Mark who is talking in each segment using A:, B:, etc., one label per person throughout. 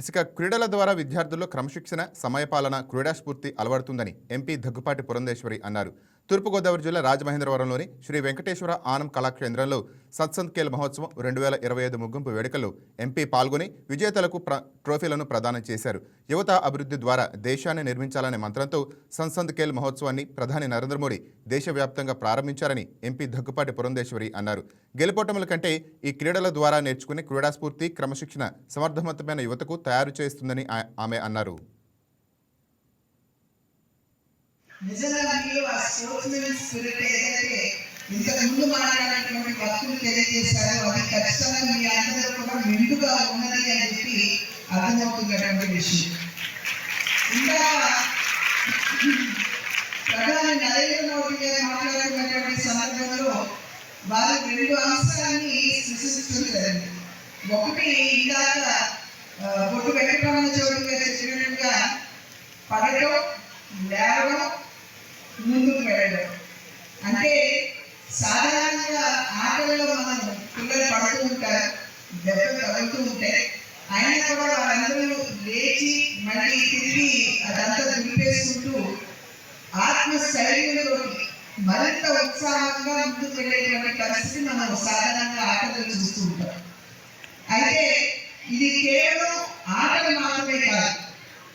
A: ఇసుక క్రీడల ద్వారా విద్యార్థుల్లో క్రమశిక్షణ సమయపాలన క్రీడాస్ఫూర్తి అలవడుతుందని ఎంపీ దగ్గుపాటి పురంధేశ్వరి అన్నారు. తూర్పుగోదావరి జిల్లా రాజమహేంద్రవరంలోని శ్రీ వెంకటేశ్వర ఆనం కళాకేంద్రంలో సత్సంత్ ఖేల్ మహోత్సవం రెండు వేల ఇరవై ఐదు ముగింపు వేడుకల్లో ఎంపీ పాల్గొని విజేతలకు ప్ర ట్రోఫీలను ప్రదానం చేశారు. యువత అభివృద్ధి ద్వారా దేశాన్ని నిర్మించాలనే మంత్రంతో సంసంత్ ఖేల్ మహోత్సవాన్ని ప్రధాని నరేంద్ర మోడీ దేశవ్యాప్తంగా ప్రారంభించారని ఎంపీ దగ్గుపాటి పురంధేశ్వరి అన్నారు. గెలుపోటముల కంటే ఈ క్రీడల ద్వారా నేర్చుకునే క్రీడాస్ఫూర్తి క్రమశిక్షణ సమర్థవంతమైన యువతకు తయారు చేస్తుందని ఆమె అన్నారు.
B: నిజంగా ఆ స్పోర్ట్స్మెన్ స్పిరిట్ ఏదైతే ఇంతకు ముందు మాట్లాడినటువంటి భక్తులు తెలియజేశారో అది ఖచ్చితంగా మీ అందరూ కూడా మెండుగా ఉన్నది అని చెప్పి అర్థమవుతున్నటువంటి విషయం. ఇంకా ప్రధాని నరేంద్ర మోడీ గారు మాట్లాడుతున్నటువంటి సందర్భంలో వారు రెండు అంశాన్ని సృష్టిస్తున్నారు ఒకటి ఇందాక ఆ, బొట్టు వెంకటరమణ చౌదరి గారు చెప్పినట్టుగా పడటం లేవడం ముందుకు వెళ్ళడం. అంటే సాధారణంగా ఆటల్లో మనం పిల్లలు పడుతూ ఉంటారు దెబ్బలు తగులుతూ ఉంటాయి అయినా కూడా వాళ్ళందరూ లేచి మళ్ళీ తిరిగి అదంతా దులిపేసుకుంటూ ఆత్మస్థైర్యంలో మరింత ఉత్సాహంగా ముందుకు వెళ్ళేటువంటి పరిస్థితి మనం సాధారణంగా ఆటలు చూస్తూ ఉంటాం. అయితే ఇది కేవలం ఆటలు మాత్రమే కాదు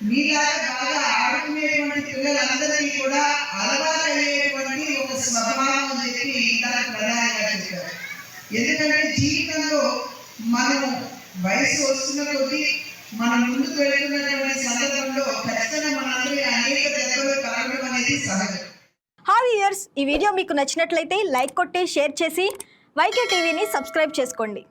B: మీలాగా బాగా ఆడుకునేటువంటి పిల్లలందరికీ కూడా అలవాటు అయ్యేటువంటి ఒక స్వభావం అని చెప్పి దానికి ప్రధానంగా చెప్పారు. ఎందుకంటే జీవితంలో మనం వయసు వస్తున్న కొద్దీ మనం ముందుకు వెళ్తున్నటువంటి సందర్భంలో ఖచ్చితంగా మనందరి అనేక దెబ్బలు కలగడం అనేది సహజం.
C: హాయ్ ఇయర్స్ ఈ వీడియో మీకు నచ్చినట్లయితే లైక్ కొట్టి షేర్ చేసి వైకే టీవీని సబ్స్క్రైబ్ చేసుకోండి.